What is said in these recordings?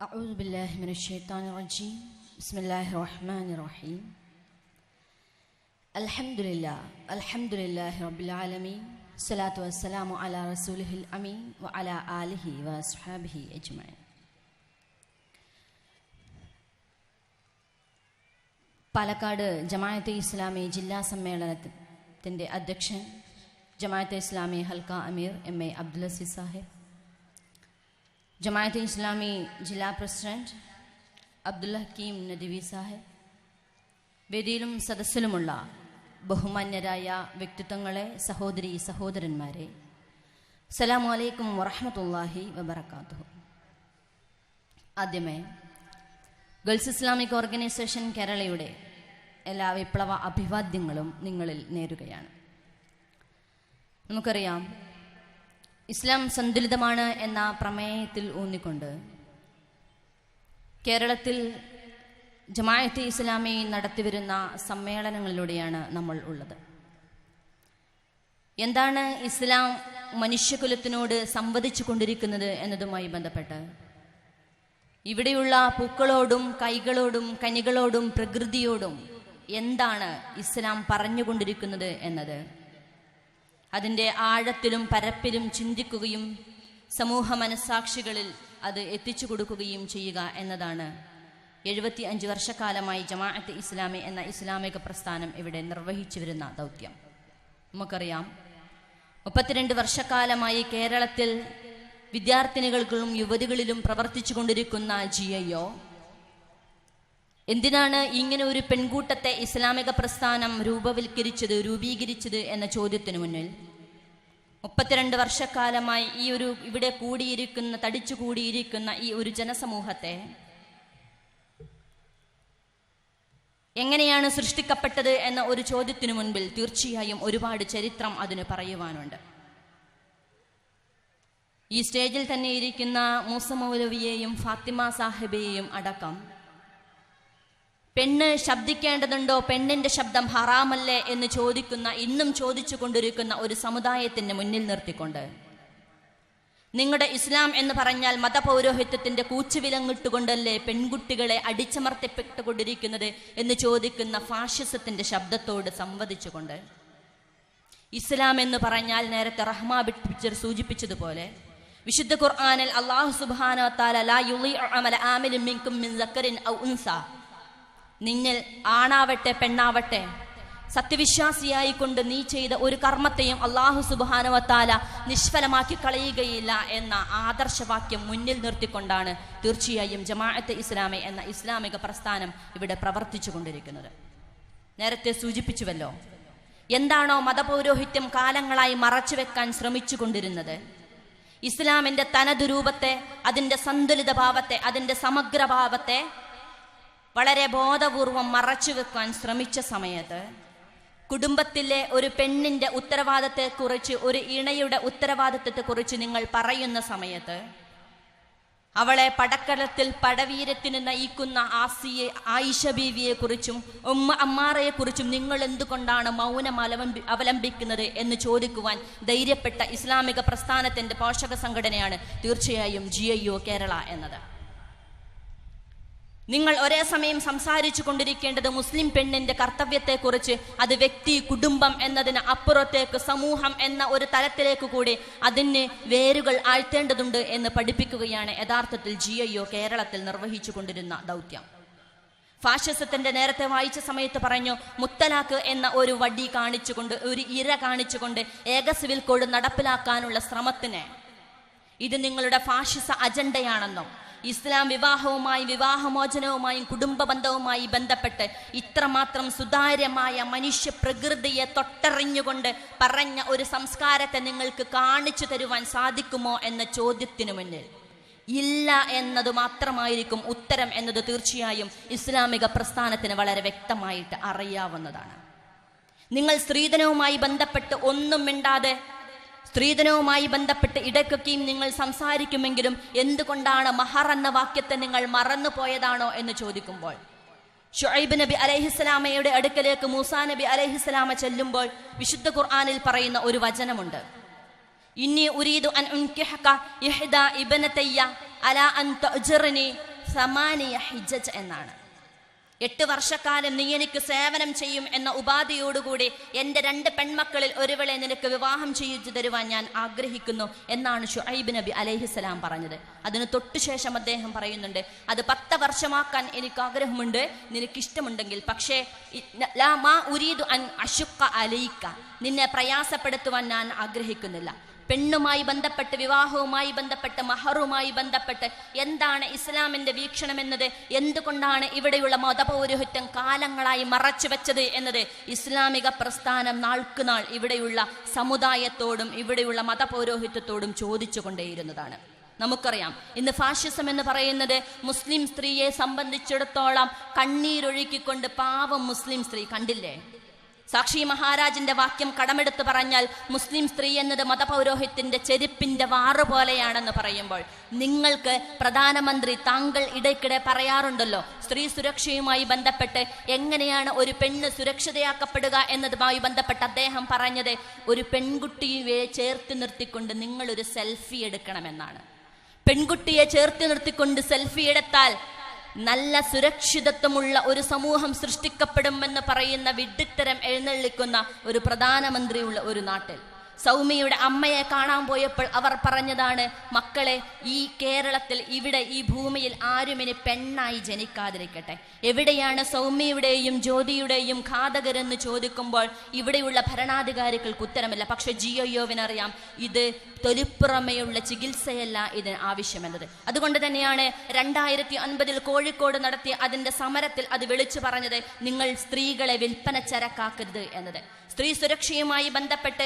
أعوذ بالله من الشيطان الرجيم بسم الله الرحمن الرحيم الحمد لله الحمد لله رب العالمين الصلاة والسلام على رسوله الأمين وعلى آله وأصحابه أجمعين പാലക്കാട് ജമാഅത്തെ ഇസ്ലാമി ജില്ലാ സമ്മേളനത്തിൻ്റെ അധ്യക്ഷൻ ജമാഅത്തെ ഇസ്ലാമി ഹൽക്ക അമീർ എം എ അബ്ദുൽ അസീസ് സാഹിബ് ജമാഅത്തെ ഇസ്ലാമി ജില്ലാ പ്രസിഡന്റ് അബ്ദുൽ ഹക്കീം നദിവി സാഹിബ് വേദിയിലും സദസ്സിലുമുള്ള ബഹുമാന്യരായ വ്യക്തിത്വങ്ങളെ സഹോദരി സഹോദരന്മാരെ അസ്സലാമു അലൈക്കും വറഹമത്തല്ലാഹി വബർക്കാത്തു ആദ്യമേ ഗൾസ് ഇസ്ലാമിക് ഓർഗനൈസേഷൻ കേരളയുടെ എല്ലാ വിപ്ലവ അഭിവാദ്യങ്ങളും നിങ്ങളിൽ നേരുകയാണ്. നമുക്കറിയാം ഇസ്ലാം സന്തുലിതമാണ് എന്ന പ്രമേയത്തിൽ ഊന്നിക്കൊണ്ട് കേരളത്തിൽ ജമായത്ത് ഇസ്ലാമി നടത്തിവരുന്ന സമ്മേളനങ്ങളിലൂടെയാണ് നമ്മൾ ഉള്ളത്. എന്താണ് ഇസ്ലാം മനുഷ്യകുലത്തിനോട് സംവദിച്ചു കൊണ്ടിരിക്കുന്നത് എന്നതുമായി ബന്ധപ്പെട്ട് ഇവിടെയുള്ള പൂക്കളോടും കൈകളോടും കനികളോടും പ്രകൃതിയോടും എന്താണ് ഇസ്ലാം പറഞ്ഞുകൊണ്ടിരിക്കുന്നത് എന്നത് അതിന്റെ ആഴത്തിലും പരപ്പിലും ചിന്തിക്കുകയും സമൂഹ മനസാക്ഷികളിൽ അത് എത്തിച്ചു കൊടുക്കുകയും ചെയ്യുക എന്നതാണ്. എഴുപത്തി അഞ്ച് വർഷക്കാലമായി ജമാഅത്ത് ഇസ്ലാമി എന്ന ഇസ്ലാമിക പ്രസ്ഥാനം ഇവിടെ നിർവഹിച്ചു വരുന്ന ദൗത്യം. നമുക്കറിയാം മുപ്പത്തിരണ്ട് വർഷക്കാലമായി കേരളത്തിൽ വിദ്യാർത്ഥിനികൾക്കും യുവതികളിലും പ്രവർത്തിച്ചു കൊണ്ടിരിക്കുന്ന ജി ഐ എന്തിനാണ് ഇങ്ങനെ ഒരു പെൺകൂട്ടത്തെ ഇസ്ലാമിക പ്രസ്ഥാനം രൂപവൽക്കരിച്ചത് രൂപീകരിച്ചത് എന്ന ചോദ്യത്തിന് മുന്നിൽ? മുപ്പത്തിരണ്ട് വർഷക്കാലമായി ഈ ഒരു ഇവിടെ കൂടിയിരിക്കുന്ന തടിച്ചു കൂടിയിരിക്കുന്ന ഈ ഒരു ജനസമൂഹത്തെ എങ്ങനെയാണ് സൃഷ്ടിക്കപ്പെട്ടത് എന്ന ഒരു ചോദ്യത്തിനു മുൻപിൽ തീർച്ചയായും ഒരുപാട് ചരിത്രം അതിന് പറയുവാനുണ്ട്. ഈ സ്റ്റേജിൽ തന്നെ ഇരിക്കുന്ന മൂസ മൗലവിയെയും ഫാത്തിമ സാഹിബിയെയും അടക്കം പെണ്ണ് ശബ്ദിക്കേണ്ടതുണ്ടോ? പെണ്ണിന്റെ ശബ്ദം ഹറാമല്ലേ എന്ന് ചോദിക്കുന്ന ഇന്നും ചോദിച്ചു കൊണ്ടിരിക്കുന്ന ഒരു സമുദായത്തിന് മുന്നിൽ നിർത്തിക്കൊണ്ട്. നിങ്ങളുടെ ഇസ്ലാം എന്ന് പറഞ്ഞാൽ മതപൗരോഹിത്യത്തിന്റെ കൂച്ചുവിലങ്ങിട്ടുകൊണ്ടല്ലേ പെൺകുട്ടികളെ അടിച്ചമർത്തിപ്പെട്ടുകൊണ്ടിരിക്കുന്നത് എന്ന് ചോദിക്കുന്ന ഫാഷിസത്തിന്റെ ശബ്ദത്തോട് സംവദിച്ചുകൊണ്ട്. ഇസ്ലാം എന്ന് പറഞ്ഞാൽ നേരത്തെ റഹ്മാ പിക്ചർ സൂചിപ്പിച്ചതുപോലെ വിശുദ്ധ ഖുർആാനിൽ അള്ളാഹു സുബ്ഹാനഹു വതആല ലാ യുളീഉ അമല മിൻകും മിൻ സക്കറിൻ ഔ ഉൻസ. നിങ്ങൾ ആണാവട്ടെ പെണ്ണാവട്ടെ. സത്യവിശ്വാസിയായിക്കൊണ്ട് നീ ചെയ്ത ഒരു കർമ്മത്തെയും അള്ളാഹു സുബാനവത്താല നിഷ്ഫലമാക്കി കളയുകയില്ല എന്ന ആദർശവാക്യം മുന്നിൽ നിർത്തിക്കൊണ്ടാണ് തീർച്ചയായും ജമാഅത്ത് ഇസ്ലാമി എന്ന ഇസ്ലാമിക പ്രസ്ഥാനം ഇവിടെ പ്രവർത്തിച്ചു കൊണ്ടിരിക്കുന്നത് നേരത്തെ സൂചിപ്പിച്ചുവല്ലോ എന്താണോ മതപൗരോഹിത്യം കാലങ്ങളായി മറച്ചു വെക്കാൻ ശ്രമിച്ചു കൊണ്ടിരുന്നത് ഇസ്ലാമിന്റെ തനതുരൂപത്തെ അതിന്റെ സന്തുലിത ഭാവത്തെ അതിന്റെ സമഗ്രഭാവത്തെ വളരെ ബോധപൂർവം മറച്ചു വെക്കാൻ ശ്രമിച്ച സമയത്ത് കുടുംബത്തിലെ ഒരു പെണ്ണിന്റെ ഉത്തരവാദിത്തത്തെക്കുറിച്ച് ഒരു ഇണയുടെ ഉത്തരവാദിത്തത്തെക്കുറിച്ച് നിങ്ങൾ പറയുന്ന സമയത്ത് അവളെ പടക്കലത്തിൽ പടവീരത്തിന് നയിക്കുന്ന ആസിയെ ആയിഷ ബീവിയെ കുറിച്ചും ഉമ്മ അമ്മാറയെ കുറിച്ചും നിങ്ങൾ എന്തുകൊണ്ടാണ് മൗനം അവലംബി അവലംബിക്കുന്നത് എന്ന് ചോദിക്കുവാൻ ധൈര്യപ്പെട്ട ഇസ്ലാമിക പ്രസ്ഥാനത്തിന്റെ പോഷക സംഘടനയാണ് തീർച്ചയായും ജി കേരള എന്നത്. നിങ്ങൾ ഒരേ സമയം സംസാരിച്ചു കൊണ്ടിരിക്കേണ്ടത് മുസ്ലിം പെണ്ണിന്റെ കർത്തവ്യത്തെക്കുറിച്ച് അത് വ്യക്തി കുടുംബം എന്നതിന് അപ്പുറത്തേക്ക് സമൂഹം എന്ന ഒരു തലത്തിലേക്ക് കൂടി അതിന് വേരുകൾ ആഴ്ത്തേണ്ടതുണ്ട് എന്ന് പഠിപ്പിക്കുകയാണ് യഥാർത്ഥത്തിൽ ജി കേരളത്തിൽ നിർവഹിച്ചു കൊണ്ടിരുന്ന ദൗത്യം. ഫാഷിസത്തിന്റെ നേരത്തെ വായിച്ച സമയത്ത് പറഞ്ഞു മുത്തലാക്ക് എന്ന ഒരു വടി കാണിച്ചുകൊണ്ട് ഒരു ഇര കാണിച്ചുകൊണ്ട് ഏക സിവിൽ കോഡ് നടപ്പിലാക്കാനുള്ള ശ്രമത്തിന് ഇത് നിങ്ങളുടെ ഫാഷിസ അജണ്ടയാണെന്നും ഇസ്ലാം വിവാഹവുമായും വിവാഹമോചനവുമായും കുടുംബ ബന്ധവുമായി ബന്ധപ്പെട്ട് ഇത്രമാത്രം സുതാര്യമായ മനുഷ്യ പ്രകൃതിയെ തൊട്ടറിഞ്ഞുകൊണ്ട് പറഞ്ഞ ഒരു സംസ്കാരത്തെ നിങ്ങൾക്ക് കാണിച്ചു തരുവാൻ സാധിക്കുമോ എന്ന ചോദ്യത്തിനു മുന്നിൽ. ഇല്ല എന്നത് മാത്രമായിരിക്കും ഉത്തരം എന്നത് തീർച്ചയായും ഇസ്ലാമിക പ്രസ്ഥാനത്തിന് വളരെ വ്യക്തമായിട്ട് അറിയാവുന്നതാണ്. നിങ്ങൾ സ്ത്രീധനവുമായി ബന്ധപ്പെട്ട് ഒന്നും മിണ്ടാതെ സ്ത്രീധനവുമായി ബന്ധപ്പെട്ട് ഇടയ്ക്കൊക്കെയും നിങ്ങൾ സംസാരിക്കുമെങ്കിലും എന്തുകൊണ്ടാണ് മഹർ എന്ന വാക്യത്തെ നിങ്ങൾ മറന്നു പോയതാണോ എന്ന് ചോദിക്കുമ്പോൾ ഷുഐബ് നബി അലഹിസ്സലാമയുടെ അടുക്കലേക്ക് മൂസാ നബി അലഹിസ്സലാമ ചെല്ലുമ്പോൾ വിശുദ്ധ ഖുർആാനിൽ പറയുന്ന ഒരു വചനമുണ്ട്. ഇന്നി ഉരീദു അൻ ഇബ്നതയ്യ അല അൻ എന്നാണ്. എട്ട് വർഷക്കാലം നീ എനിക്ക് സേവനം ചെയ്യും എന്ന ഉപാധിയോടുകൂടി എന്റെ രണ്ട് പെൺമക്കളിൽ ഒരുവളെ നിനക്ക് വിവാഹം ചെയ്യിച്ചു തരുവാൻ ഞാൻ ആഗ്രഹിക്കുന്നു എന്നാണ് ഷുഹൈബ് നബി അലൈഹിസ്സലാം പറഞ്ഞത്. അതിന് തൊട്ടുശേഷം അദ്ദേഹം പറയുന്നുണ്ട് അത് പത്ത് വർഷമാക്കാൻ എനിക്ക് ആഗ്രഹമുണ്ട് നിനക്കിഷ്ടമുണ്ടെങ്കിൽ പക്ഷേ മാ ഉരീദു അൻ അശുക്ക അലയിക്ക നിന്നെ പ്രയാസപ്പെടുത്തുവാൻ ഞാൻ ആഗ്രഹിക്കുന്നില്ല. പെണ്ണുമായി ബന്ധപ്പെട്ട് വിവാഹവുമായി ബന്ധപ്പെട്ട് മഹറുമായി ബന്ധപ്പെട്ട് എന്താണ് ഇസ്ലാമിന്റെ വീക്ഷണം എന്നത് എന്തുകൊണ്ടാണ് ഇവിടെയുള്ള മതപൗരോഹിത്യം കാലങ്ങളായി മറച്ചു വെച്ചത് എന്നത്? ഇസ്ലാമിക പ്രസ്ഥാനം നാൾക്കുനാൾ ഇവിടെയുള്ള സമുദായത്തോടും ഇവിടെയുള്ള മതപൗരോഹിത്യത്തോടും ചോദിച്ചുകൊണ്ടേയിരുന്നതാണ്. നമുക്കറിയാം ഇന്ന് ഫാഷിസം എന്ന് പറയുന്നത് മുസ്ലിം സ്ത്രീയെ സംബന്ധിച്ചിടത്തോളം കണ്ണീരൊഴുക്കിക്കൊണ്ട് പാവം മുസ്ലിം സ്ത്രീ കണ്ടില്ലേ? സാക്ഷി മഹാരാജിന്റെ വാക്യം കടമെടുത്ത് പറഞ്ഞാൽ മുസ്ലിം സ്ത്രീ എന്നത് മതപൗരോഹിത്യത്തിന്റെ ചെരുപ്പിന്റെ വാറ് പോലെയാണെന്ന് പറയുമ്പോൾ നിങ്ങൾക്ക് പ്രധാനമന്ത്രി താങ്കൾ ഇടയ്ക്കിടെ പറയാറുണ്ടല്ലോ സ്ത്രീ സുരക്ഷയുമായി ബന്ധപ്പെട്ട് എങ്ങനെയാണ് ഒരു പെണ്ണ് സുരക്ഷിതയാക്കപ്പെടുക എന്നതുമായി ബന്ധപ്പെട്ട് അദ്ദേഹം പറഞ്ഞത് ഒരു പെൺകുട്ടിയെ ചേർത്ത് നിർത്തിക്കൊണ്ട് നിങ്ങളൊരു സെൽഫി എടുക്കണമെന്നാണ്. പെൺകുട്ടിയെ ചേർത്ത് നിർത്തിക്കൊണ്ട് സെൽഫി എടുത്താൽ നല്ല സുരക്ഷിതത്വമുള്ള ഒരു സമൂഹം സൃഷ്ടിക്കപ്പെടുമെന്ന് പറയുന്ന വിഡ്ഢിത്തരം എഴുന്നള്ളിക്കുന്ന ഒരു പ്രധാനമന്ത്രിയുള്ള ഒരു നാട്ടിൽ. സൗമ്യയുടെ അമ്മയെ കാണാൻ പോയപ്പോൾ അവർ പറഞ്ഞതാണ് മക്കളെ ഈ കേരളത്തിൽ ഇവിടെ ഈ ഭൂമിയിൽ ആരും ഇനി പെണ്ണായി ജനിക്കാതിരിക്കട്ടെ. എവിടെയാണ് സൗമ്യയുടെയും ജ്യോതിയുടെയും ഘാതകരെന്ന് ചോദിക്കുമ്പോൾ ഇവിടെയുള്ള ഭരണാധികാരികൾക്ക് ഉത്തരമില്ല. പക്ഷെ ജിയോയോവിനറിയാം ഇത് തൊലിപ്പുറമെയുള്ള ചികിത്സയല്ല ഇതിന് ആവശ്യമെന്നത്. അതുകൊണ്ട് തന്നെയാണ് രണ്ടായിരത്തി ഒൻപതിൽ കോഴിക്കോട് നടത്തിയ അതിന്റെ സമരത്തിൽ അത് വിളിച്ചു പറഞ്ഞത് നിങ്ങൾ സ്ത്രീകളെ വിൽപ്പന ചരക്കാക്കരുത് എന്നത്. സ്ത്രീ സുരക്ഷയുമായി ബന്ധപ്പെട്ട്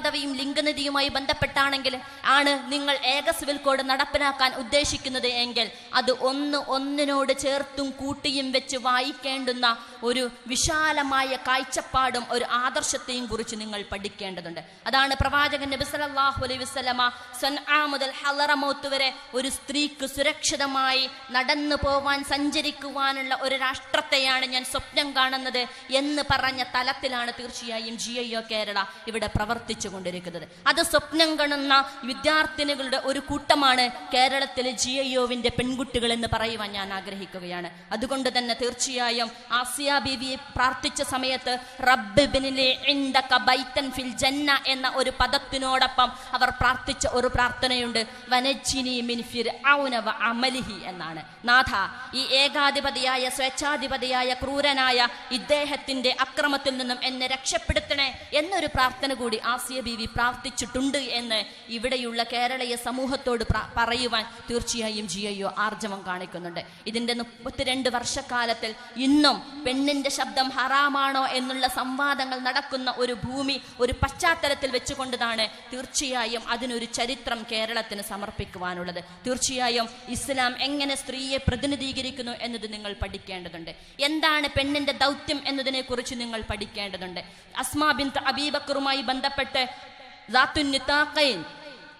ലിംഗപദവിയും ലിംഗനിധിയുമായി ബന്ധപ്പെട്ടാണെങ്കിൽ ആണ് നിങ്ങൾ ഏക സിവിൽ കോഡ് നടപ്പിലാക്കാൻ ഉദ്ദേശിക്കുന്നത് എങ്കിൽ അത് ഒന്ന് ഒന്നിനോട് ചേർത്തും കൂട്ടിയും വെച്ച് വായിക്കേണ്ടുന്ന ഒരു വിശാലമായ കാഴ്ചപ്പാടും ഒരു ആദർശത്തെയും കുറിച്ച് നിങ്ങൾ പഠിക്കേണ്ടതുണ്ട്. അതാണ് പ്രവാചകൻ നബി സല്ലല്ലാഹു അലൈഹി വസല്ലമ സൻആ മുതൽ ഹലറമൗത്ത് വരെ ഒരു സ്ത്രീക്ക് സുരക്ഷിതമായി നടന്നു പോവാൻ സഞ്ചരിക്കുവാനുള്ള ഒരു രാഷ്ട്രത്തെയാണ് ഞാൻ സ്വപ്നം കാണുന്നത് എന്ന് പറഞ്ഞ തലത്തിലാണ് തീർച്ചയായും ജി കേരള ഇവിടെ പ്രവർത്തിച്ചു കൊണ്ടിരിക്കുന്നത് അത് സ്വപ്നം കാണുന്ന വിദ്യാർത്ഥിനികളുടെ ഒരു കൂട്ടമാണ് കേരളത്തിലെ ജി ഐ ഒവിന്റെ പെൺകുട്ടികൾ എന്ന് പറയുവാൻ ഞാൻ ആഗ്രഹിക്കുകയാണ്. അതുകൊണ്ട് തന്നെ തീർച്ചയായും ആസിയ ബീവിയെ പ്രാർത്ഥിച്ച സമയത്ത് ഫിൽ ജന്ന എന്ന ഒരു പദത്തിനോടൊപ്പം അവർ പ്രാർത്ഥിച്ച ഒരു പ്രാർത്ഥനയുണ്ട്. അമലിഹി എന്നാണ്. നാഥ ഈ ഏകാധിപതിയായ സ്വേച്ഛാധിപതിയായ ക്രൂരനായ ഇദ്ദേഹത്തിന്റെ അക്രമത്തിൽ നിന്നും എന്നെ രക്ഷപ്പെടുത്തണേ എന്നൊരു പ്രാർത്ഥന കൂടി ആസിയ ബീവി പ്രാർത്ഥിച്ചിട്ടുണ്ട് എന്ന് ഇവിടെയുള്ള കേരളീയ സമൂഹത്തോട് പറയുവാൻ തീർച്ചയായും ജി ഐ ഒ ആർജവം കാണിക്കുന്നുണ്ട്. ഇതിന്റെ മുപ്പത്തിരണ്ട് വർഷക്കാലത്തിൽ ഇന്നും പെണ്ണിന്റെ ശബ്ദം ഹറാമാണോ എന്നുള്ള സംവാദങ്ങൾ നടക്കുന്ന ഒരു ഭൂമി ഒരു പശ്ചാത്തലത്തിൽ വെച്ചുകൊണ്ടതാണ് തീർച്ചയായും അതിനൊരു ചരിത്രം കേരളത്തിന് സമർപ്പിക്കുവാനുള്ളത്. തീർച്ചയായും ഇസ്ലാം എങ്ങനെ സ്ത്രീയെ പ്രതിനിധീകരിക്കുന്നു എന്നത് നിങ്ങൾ പഠിക്കേണ്ടതുണ്ട്. എന്താണ് പെണ്ണിന്റെ ദൗത്യം എന്നതിനെക്കുറിച്ച് നിങ്ങൾ പഠിക്കേണ്ടതുണ്ട്. അസ്മാ അബീബക്കറുമായി ബന്ധപ്പെട്ട് ദാത്തുൻ ഇരട്ടപ്പെട്ട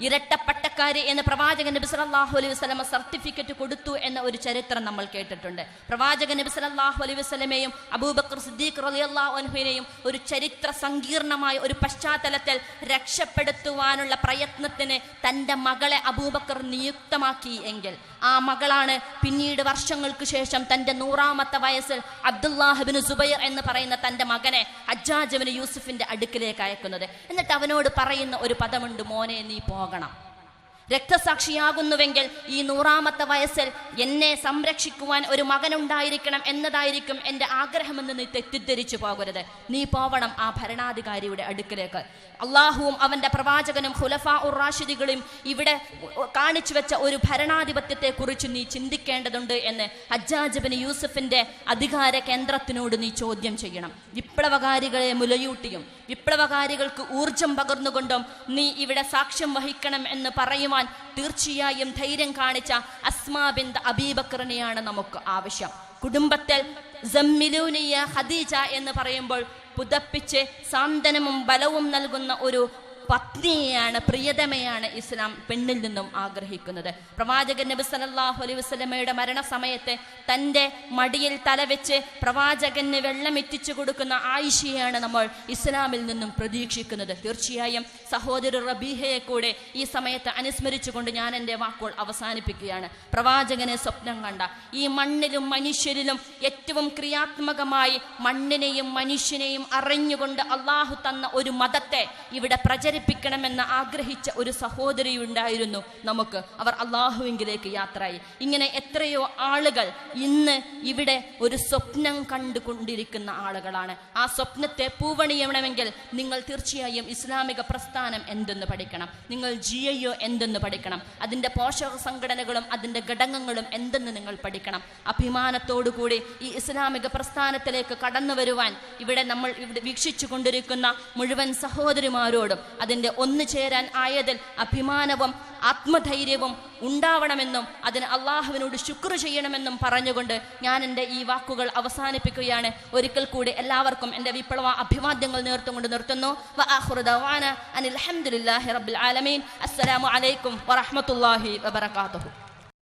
ഇരട്ടപ്പട്ടക്കാരി എന്ന് പ്രവാചകൻ നബി സലാഹു അലൈഹി വസ്ലമ സർട്ടിഫിക്കറ്റ് കൊടുത്തു എന്ന ഒരു ചരിത്രം നമ്മൾ കേട്ടിട്ടുണ്ട്. പ്രവാചകൻ നബി സലാഹു അലൈഹി വസല്ലമയും അബൂബക്കർ സിദ്ദീഖ് റളിയല്ലാഹു അൻഹുവിനെയും ഒരു ചരിത്ര സങ്കീർണമായ ഒരു പശ്ചാത്തലത്തിൽ രക്ഷപ്പെടുത്തുവാനുള്ള പ്രയത്നത്തിന് തന്റെ മകളെ അബൂബക്കർ നിയുക്തമാക്കി എങ്കിൽ ആ മകളാണ് പിന്നീട് വർഷങ്ങൾക്ക് ശേഷം തന്റെ നൂറാമത്തെ വയസ്സിൽ അബ്ദുല്ലാഹിബിന് സുബൈർ എന്ന് പറയുന്ന തന്റെ മകനെ ഹജ്ജാജബിന് യൂസുഫിന്റെ അടുക്കിലേക്ക് അയക്കുന്നത്. എന്നിട്ട് അവനോട് പറയുന്ന ഒരു പദമുണ്ട് മോനെ നീ പോകണം. രക്തസാക്ഷിയാകുന്നുവെങ്കിൽ ഈ നൂറാമത്തെ വയസ്സിൽ എന്നെ സംരക്ഷിക്കുവാൻ ഒരു മകനുണ്ടായിരിക്കണം എന്നതായിരിക്കും എന്റെ ആഗ്രഹമെന്ന് നീ തെറ്റിദ്ധരിച്ചു പോകരുത്. നീ പോവണം ആ ഭരണാധികാരിയുടെ അടുക്കിലേക്ക്. അള്ളാഹുവും അവന്റെ പ്രവാചകനും ഖുലഫ ഉറാഷിദികളും ഇവിടെ കാണിച്ചു വെച്ച ഒരു ഭരണാധിപത്യത്തെക്കുറിച്ച് നീ ചിന്തിക്കേണ്ടതുണ്ട് എന്ന് ഹജ്ജാജബിന് യൂസഫിന്റെ അധികാര കേന്ദ്രത്തിനോട് നീ ചോദ്യം ചെയ്യണം. വിപ്ലവകാരികളെ മുലയൂട്ടിയും വിപ്ലവകാരികൾക്ക് ഊർജം പകർന്നുകൊണ്ടും നീ ഇവിടെ സാക്ഷ്യം വഹിക്കണം എന്ന് പറയുവാൻ തീർച്ചയായും ധൈര്യം കാണിച്ച അസ്മാ ബിന്ദ് അബീബക്കറിനെയാണ് നമുക്ക് ആവശ്യം. കുടുംബത്തിൽ ഹദീജ എന്ന് പറയുമ്പോൾ പുതപ്പിച്ച് സാന്ത്വനവും ബലവും നൽകുന്ന ഒരു പത്നിയെയാണ് പ്രിയതമയാണ് ഇസ്ലാം പെണ്ണിൽ നിന്നും ആഗ്രഹിക്കുന്നത്. പ്രവാചകൻ നബി സല്ലല്ലാഹു അലൈഹി വസല്ലമയുടെ മരണസമയത്ത് തന്റെ മടിയിൽ തലവെച്ച് പ്രവാചകന് വെള്ളം എത്തിച്ചു കൊടുക്കുന്ന ആയിഷയാണ് നമ്മൾ ഇസ്ലാമിൽ നിന്നും പ്രതീക്ഷിക്കുന്നത്. തീർച്ചയായും സഹോദരി റബീഹയെ കൂടെ ഈ സമയത്ത് അനുസ്മരിച്ചുകൊണ്ട് ഞാൻ എന്റെ വാക്കുകൾ അവസാനിപ്പിക്കുകയാണ്. പ്രവാചകനെ സ്വപ്നം കണ്ട ഈ മണ്ണിലും മനുഷ്യരിലും ഏറ്റവും ക്രിയാത്മകമായി മണ്ണിനെയും മനുഷ്യനെയും അറിഞ്ഞുകൊണ്ട് അള്ളാഹു തന്ന ഒരു മതത്തെ ഇവിടെ പ്രചരിപ്പിക്കണമെന്ന് ആഗ്രഹിച്ച ഒരു സഹോദരി ഉണ്ടായിരുന്നു നമുക്ക്. അവർ അള്ളാഹുവിങ്കിലേക്ക് യാത്രയായി. ഇങ്ങനെ എത്രയോ ആളുകൾ ഇന്ന് ഇവിടെ ഒരു സ്വപ്നം കണ്ടുകൊണ്ടിരിക്കുന്ന ആളുകളാണ്. ആ സ്വപ്നത്തെ പൂവണിയണമെങ്കിൽ നിങ്ങൾ തീർച്ചയായും ഇസ്ലാമിക പ്രസ്ഥാനം എന്തെന്ന് പഠിക്കണം. നിങ്ങൾ ജി ഐ ഒ എന്തെന്ന് പഠിക്കണം. അതിന്റെ പോഷക സംഘടനകളും അതിന്റെ ഘടകങ്ങളും എന്തെന്ന് നിങ്ങൾ പഠിക്കണം. അഭിമാനത്തോടുകൂടി ഈ ഇസ്ലാമിക പ്രസ്ഥാനത്തിലേക്ക് കടന്നു വരുവാൻ ഇവിടെ നമ്മൾ ഇവിടെ വീക്ഷിച്ചു കൊണ്ടിരിക്കുന്ന മുഴുവൻ സഹോദരിമാരോടും അതിന്റെ ഒന്നു ചേരാൻ ആയതിൽ അഭിമാനവും ആത്മധൈര്യവും ഉണ്ടാവണമെന്നും അതിന് അള്ളാഹുവിനോട് ശുക്ർ ചെയ്യണമെന്നും പറഞ്ഞുകൊണ്ട് ഞാൻ എന്റെ ഈ വാക്കുകൾ അവസാനിപ്പിക്കുകയാണ്. ഒരിക്കൽ കൂടി എല്ലാവർക്കും എന്റെ വിപ്ലവ അഭിവാദ്യങ്ങൾ നേർത്തുകൊണ്ട് നിർത്തുന്നു. അനിൽ ഹംദുലില്ലാഹി റബ്ബിൽ ആലമീൻ. അസ്സലാമു അലൈക്കും വറഹ്മത്തുള്ളാഹി വബറകാതുഹു.